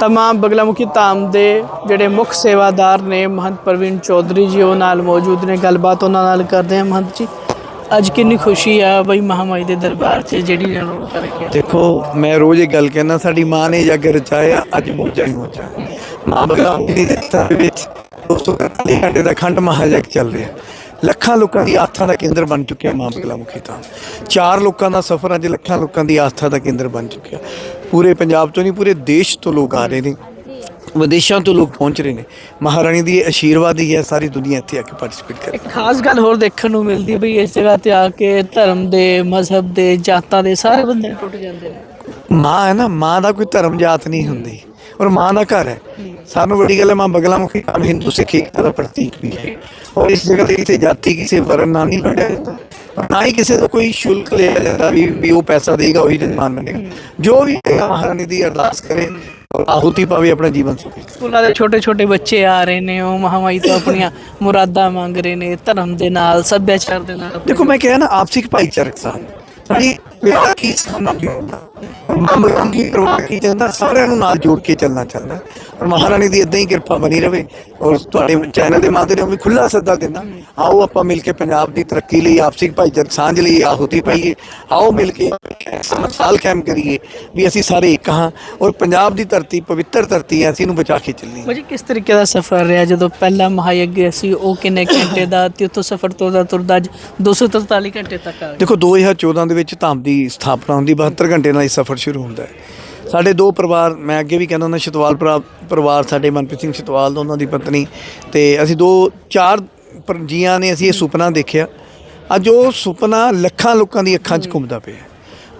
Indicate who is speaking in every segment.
Speaker 1: ਤਮਾਮ ਬਗਲਾਮੁਖੀ ਧਾਮ ਦੇ ਜਿਹੜੇ ਮੁੱਖ ਸੇਵਾਦਾਰ ਨੇ ਮਹੰਤ ਪ੍ਰਵੀਨ ਚੌਧਰੀ ਜੀ ਉਹ ਨਾਲ ਮੌਜੂਦ ਨੇ ਗੱਲਬਾਤ ਉਹਨਾਂ ਨਾਲ ਕਰਦੇ ਹਾਂ ਮਹੰਤ ਜੀ ਅੱਜ ਕਿੰਨੀ ਖੁਸ਼ੀ ਆ ਬਈ ਮਹਾਮਾਈ ਦੇ ਦਰਬਾਰ 'ਚ ਜਿਹੜੀ ਜਨਮ ਕਰਕੇ
Speaker 2: ਦੇਖੋ ਮੈਂ ਰੋਜ਼ ਇਹ ਗੱਲ ਕਹਿੰਦਾ ਸਾਡੀ ਮਾਂ ਨੇ ਜੱਗ ਰਚਾਇਆ ਅੱਜ ਮੋਜਾ ਹੀ ਮੋਜਾ ਮਾਂ ਬਗਲਾਮੁਖੀ ਦੇ ਸਥਾਨ ਵਿੱਚ 241 ਘੰਟੇ ਦਾ ਖੰਡ ਮਹਾਯਗ ਚੱਲ ਰਿਹਾ ਲੱਖਾਂ ਲੋਕਾਂ ਦੀ ਆਸਥਾ ਦਾ ਕੇਂਦਰ ਬਣ ਚੁੱਕਿਆ ਮਾਂ ਬਗਲਾਮੁਖੀ ਤਾਂ। ਚਾਰ ਲੋਕਾਂ ਦਾ ਸਫ਼ਰ ਅੱਜ ਲੱਖਾਂ ਲੋਕਾਂ ਦੀ ਆਸਥਾ ਦਾ ਕੇਂਦਰ ਬਣ ਚੁੱਕਿਆ। ਪੂਰੇ ਪੰਜਾਬ ਤੋਂ ਨਹੀਂ ਪੂਰੇ ਦੇਸ਼ ਤੋਂ ਲੋਕ ਆ ਰਹੇ ਨੇ। ਵਿਦੇਸ਼ਾਂ ਤੋਂ ਲੋਕ ਪਹੁੰਚ ਰਹੇ ਨੇ। ਮਹਾਰਾਣੀ ਦੀ ਆਸ਼ੀਰਵਾਦ ਹੀ ਹੈ ਸਾਰੀ ਦੁਨੀਆ ਇੱਥੇ ਆ ਕੇ ਪਾਰਟਿਸਿਪੇਟ ਕਰ
Speaker 1: ਇੱਕ ਖਾਸ ਗੱਲ ਹੋਰ ਦੇਖਣ ਨੂੰ ਮਿਲਦੀ ਹੈ ਬਈ ਇਸ ਜਗ੍ਹਾ ਤੇ ਆ ਕੇ ਧਰਮ ਦੇ ਮਜ਼ਹਬ ਦੇ ਜਾਤਾਂ ਦੇ ਸਾਰੇ ਬੰਦੇ ਟੁੱਟ ਜਾਂਦੇ ਨੇ।
Speaker 2: ਮਾਂ ਹੈ ਨਾ ਮਾਂ ਦਾ ਕੋਈ ਧਰਮ ਜਾਤ ਨਹੀਂ ਹੁੰਦੀ। ਔਰ ਮਾਂ ਦਾ ਘਰ ਹੈ। ਸਾਨੂੰ ਬੜੀ ਗੱਲ ਹੈ ਮਾਂ ਬਗਲਾਮੁਖੀ ਕੰਮ ਹਿੰਦੂ ਸਿੱਖ ਏਕਤਾ ਦਾ ਪ੍ਰਤੀਕ ਵੀ ਹੈ। ਔਰ ਇਸ ਜਗ੍ਹਾ ਤੇ ਕਿਸੇ ਜਾਤੀ ਕਿਸੇ ਵਰਨ ਨਾਲ ਨਹੀਂ ਲੜਿਆ ਜਾਂਦਾ। ਨਾ ਹੀ ਕਿਸੇ ਤੋਂ ਕੋਈ ਸ਼ੁਲਕ ਲਿਆ ਜਾਂਦਾ ਵੀ ਵੀ ਉਹ ਪੈਸਾ ਦੇਗਾ ਉਹੀ ਜਨਮਾਨ ਮੰਨੇਗਾ ਜੋ ਵੀ ਮਹਾਰਾਣੀ ਦੀ ਅਰਦਾਸ ਕਰੇ ਆਹੁਤੀ ਪਾਵੇ ਆਪਣਾ ਜੀਵਨ
Speaker 1: ਸਕੂਲਾਂ ਦੇ ਛੋਟੇ ਛੋਟੇ ਬੱਚੇ ਆ ਰਹੇ ਨੇ ਉਹ ਮਹਾਮਾਈ ਤੋਂ ਆਪਣੀਆਂ ਮੁਰਾਦਾਂ ਮੰਗ ਰਹੇ ਨੇ ਧਰਮ ਦੇ ਨਾਲ ਸੱਭਿਆਚਾਰ ਦੇ ਨਾਲ।
Speaker 2: ਦੇਖੋ ਮੈਂ ਕਿਹਾ ਨਾ ਆਪਸੀ ਭਾਈਚਾਰਕ ਸਾਥ ਸਾਡੀ ਵਿਆਹ ਕੀ ਸਾਨਾ ਕੀ ਹੁੰਦਾ ਮੰਮ ਕੀ ਜਾਂਦਾ, ਸਾਰਿਆਂ ਨੂੰ ਨਾਲ ਜੋੜ ਕੇ ਚੱਲਣਾ ਚਾਹੁੰਦਾ। ਔਰ ਮਹਾਰਾਣੀ ਦੀ ਇਦਾਂ ਹੀ ਕਿਰਪਾ ਬਣੀ ਰਵੇ ਔਰ ਤੁਹਾਡੇ ਚੈਨਲ ਦੇ ਮਾਧਿਅਮ ਵੀ ਖੁੱਲਾ ਸੱਦਾ ਦਿੰਦਾ। ਆਓ ਆਪਾਂ ਮਿਲ ਕੇ ਪੰਜਾਬ ਦੀ ਤਰੱਕੀ ਲਈ ਆਪਸੀ ਭਾਈਚਾਰਕ ਸਾਂਝ ਲਈ ਆਹੁਤੀ ਪਾਈਏ। ਆਓ ਮਿਲ ਕੇ ਸਾਲ ਕਾਇਮ ਕਰੀਏ ਵੀ ਅਸੀਂ ਸਾਰੇ ਇੱਕ ਹਾਂ ਔਰ ਪੰਜਾਬ ਦੀ ਧਰਤੀ ਪਵਿੱਤਰ ਧਰਤੀ ਹੈ ਅਸੀਂ ਇਹਨੂੰ ਬਚਾ ਕੇ ਚੱਲੀਏ।
Speaker 1: ਭਾਜੀ ਕਿਸ ਤਰੀਕੇ ਦਾ ਸਫ਼ਰ ਰਿਹਾ ਜਦੋਂ ਪਹਿਲਾ ਮਹਾਯੱਗ ਸੀ ਉਹ ਕਿੰਨੇ ਘੰਟੇ ਦਾ ਤੇ ਉੱਥੋਂ ਸਫ਼ਰ ਤੁਰਦਾ ਤੁਰਦਾ ਅੱਜ 243 ਘੰਟੇ ਤੱਕ ਆ ਗਿਆ
Speaker 2: ਦੇਖੋ 2014 ਦੇ ਵਿੱਚ ਧਾਮ ਦੀ ਸਥਾਪਨਾ ਹੁੰਦੀ 72 ਘੰਟੇ ਨਾਲ ਇਹ ਸਫ਼ਰ ਸ਼ੁਰੂ ਹੁੰਦਾ ਹੈ। ਸਾਡੇ ਦੋ ਪਰਿਵਾਰ ਮੈਂ ਅੱਗੇ ਵੀ ਕਹਿੰਦਾ ਹੁੰਦਾ ਸ਼ਤਵਾਲ ਪਰਿਵਾਰ ਸਾਡੇ ਮਨਪ੍ਰੀਤ ਸਿੰਘ ਸ਼ਤਵਾਲ ਉਹਨਾਂ ਦੀ ਪਤਨੀ ਤੇ ਅਸੀਂ ਦੋ ਚਾਰ ਜੀਆਂ ਨੇ ਅਸੀਂ ਇਹ ਸੁਪਨਾ ਦੇਖਿਆ। ਅੱਜ ਉਹ ਸੁਪਨਾ ਲੱਖਾਂ ਲੋਕਾਂ ਦੀ ਅੱਖਾਂ 'ਚ ਘੁੰਮਦਾ ਪਿਆ।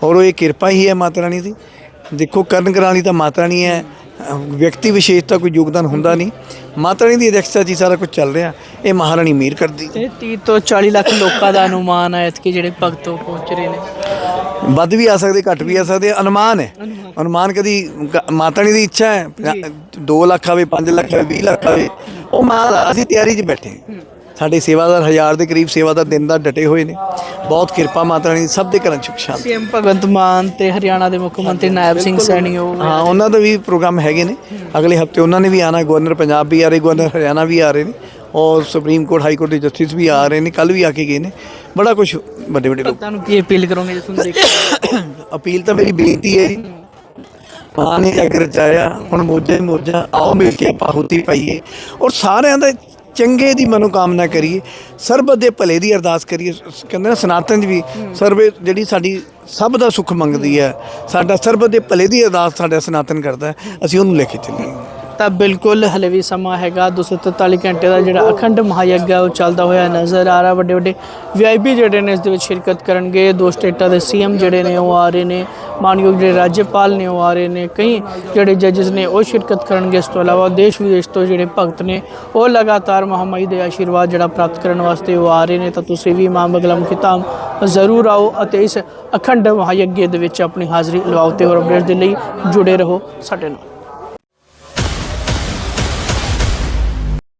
Speaker 2: ਔਰ ਉਹ ਇਹ ਕਿਰਪਾ ਹੀ ਹੈ ਮਾਤਾ ਰਾਣੀ ਦੀ। ਦੇਖੋ ਕਰਨ ਕਰਾਣੀ ਤਾਂ ਮਾਤਾ ਰਾਣੀ ਹੈ। ਵਿਅਕਤੀ ਵਿਸ਼ੇਸ਼ ਤਾਂ ਕੋਈ ਯੋਗਦਾਨ ਹੁੰਦਾ ਨਹੀਂ। ਮਾਤਾ ਰਾਣੀ ਦੀ ਅਧਿਕਸ਼ਤਾ 'ਚ ਹੀ ਸਾਰਾ ਕੁਝ ਚੱਲ ਰਿਹਾ। ਇਹ ਮਹਾਰਾਣੀ ਮਿਹਰ ਕਰਦੀ।
Speaker 1: ਤੇ 30 ਤੋਂ 40 ਲੱਖ ਲੋਕਾਂ ਦਾ ਅਨੁਮਾਨ ਹੈ ਕਿ ਜਿਹੜੇ ਭਗਤੋਂ ਪਹੁੰਚ ਰਹੇ ਨੇ।
Speaker 2: ਵੱਧ ਵੀ ਆ ਸਕਦੇ ਘੱਟ ਵੀ ਆ ਸਕਦੇ ਅਨੁਮਾਨ ਹੈ। ਅਨੁਮਾਨ ਕਦੀ ਗ- ਮਾਤਾ ਰਾਣੀ ਦੀ ਇੱਛਾ ਹੈ 2 ਲੱਖ ਆਵੇ 5 ਲੱਖ ਆਵੇ 20 ਲੱਖ ਆਵੇ ਉਹ ਮਾਂ ਦਾ ਅਸੀਂ ਤਿਆਰੀ 'ਚ ਬੈਠੇ ਹਾਂ। ਸਾਡੇ ਸੇਵਾਦਾਰ ਹਜ਼ਾਰ ਦੇ ਕਰੀਬ ਸੇਵਾਦਾਰ ਦਿਨ ਦਾ ਡਟੇ ਹੋਏ ਨੇ। ਬਹੁਤ ਕਿਰਪਾ ਮਾਤਾ ਰਾਣੀ ਦੀ ਸਭ ਦੇ ਘਰਾਂ 'ਚ ਸੁਖ ਸ਼ਾਂਤੀ।
Speaker 1: ਸੀਐਮ ਭਗਵੰਤ ਮਾਨ ਤੇ ਹਰਿਆਣਾ ਦੇ ਮੁੱਖ ਮੰਤਰੀ ਨਾਇਬ ਸਿੰਘ ਸੈਣੀ ਉਹ
Speaker 2: ਹਾਂ ਉਹਨਾਂ ਦਾ ਵੀ ਪ੍ਰੋਗਰਾਮ ਹੈਗੇ ਨੇ। ਅਗਲੇ ਹਫ਼ਤੇ ਉਹਨਾਂ ਨੇ ਵੀ ਆਣਾ ਗਵਰਨਰ ਪੰਜਾਬ ਵੀ ਆ ਰਹੇ ਗਵਰਨਰ ਹਰਿਆਣਾ ਵੀ ਆ ਰਹੇ ਨੇ। ਔਰ ਸੁਪਰੀਮ ਕੋਰਟ ਹਾਈ ਕੋਰਟ ਦੇ ਜਸਟਿਸ ਵੀ ਆ ਰਹੇ ਨੇ ਕੱਲ ਵੀ ਆ ਕੇ ਗਏ ਨੇ। ਬੜਾ ਕੁਝ ਵੱਡੇ ਵੱਡੇ ਲੋਕ
Speaker 1: ਭਗਤਾਂ ਨੂੰ ਕੀ ਅਪੀਲ ਕਰੋਗੇ ਜੇ ਤੁਹਾਨੂੰ ਦੇਖ
Speaker 2: ਅਪੀਲ ਤਾਂ ਮੇਰੀ ਬੇਨਤੀ ਹੈ ਜੀ। ਮਾਂ ਨੇ ਜਗ ਰਚਾਇਆ ਹੁਣ ਮੋਜੇ ਮੋਜਾ ਆਓ ਮਿਲ ਕੇ ਆਪਾਂ ਹੁਤੀ ਪਾਈਏ। ਔਰ ਸਾਰਿਆਂ ਦਾ ਚੰਗੇ ਦੀ ਮਨੋਕਾਮਨਾ ਕਰੀਏ। ਸਰਬ ਦੇ ਭਲੇ ਦੀ ਅਰਦਾਸ ਕਰੀਏ। ਕਹਿੰਦੇ ਨਾ ਸਨਾਤਨ ਵੀ ਸਰਵੇ ਜਿਹੜੀ ਸਾਡੀ ਸਭ ਦਾ ਸੁੱਖ ਮੰਗਦੀ ਹੈ ਸਾਡਾ ਸਰਬ ਦੇ ਭਲੇ ਦੀ ਅਰਦਾਸ ਸਾਡਾ ਸਨਾਤਨ ਕਰਦਾ ਅਸੀਂ ਉਹਨੂੰ ਲੈ ਕੇ ਚੱਲੀਏ।
Speaker 1: ਤਾਂ ਬਿਲਕੁਲ ਹਲੇ ਵੀ ਸਮਾਂ ਹੈਗਾ। 243 ਘੰਟੇ ਦਾ ਜਿਹੜਾ ਅਖੰਡ ਮਹਾਯੱਗ ਹੈ, ਉਹ ਚੱਲਦਾ ਹੋਇਆ ਨਜ਼ਰ ਆ ਰਿਹਾ। ਵੱਡੇ ਵੱਡੇ ਵੀਆਈਪੀ ਜਿਹੜੇ ਨੇ, ਇਸ ਦੇ ਵਿੱਚ ਸ਼ਿਰਕਤ ਕਰਨਗੇ। ਦੋ ਸਟੇਟਾਂ ਦੇ ਸੀਐਮ ਜਿਹੜੇ ਨੇ, ਉਹ ਆ ਰਹੇ ਨੇ। ਮਾਨਯੋਗ ਜਿਹੜੇ ਰਾਜਪਾਲ ਨੇ, ਉਹ ਆ ਰਹੇ ਨੇ। ਕਈ ਜਿਹੜੇ ਜੱਜਸ ਨੇ, ਉਹ ਸ਼ਿਰਕਤ ਕਰਨਗੇ। ਇਸ ਤੋਂ ਇਲਾਵਾ ਦੇਸ਼ ਵਿਦੇਸ਼ ਤੋਂ ਜਿਹੜੇ ਭਗਤ ਨੇ, ਉਹ ਲਗਾਤਾਰ ਮਹਾਮਾਈ ਦੇ ਆਸ਼ੀਰਵਾਦ ਜਿਹੜਾ ਪ੍ਰਾਪਤ ਕਰਨ ਵਾਸਤੇ ਉਹ ਆ ਰਹੇ ਨੇ। ਤਾਂ ਤੁਸੀਂ ਵੀ ਮਾਂ ਬਗਲਾਮੁਖੀ ਧਾਮ ਜ਼ਰੂਰ ਆਓ ਅਤੇ ਇਸ ਅਖੰਡ ਮਹਾਯੱਗ ਦੇ ਵਿੱਚ ਆਪਣੀ ਹਾਜ਼ਰੀ ਲਵਾਓ ਤੇ ਹੋਰ ਅਪਡੇਟ ਦੇ ਲਈ ਜੁੜੇ ਰਹੋ ਸਾਡੇ ਨਾਲ।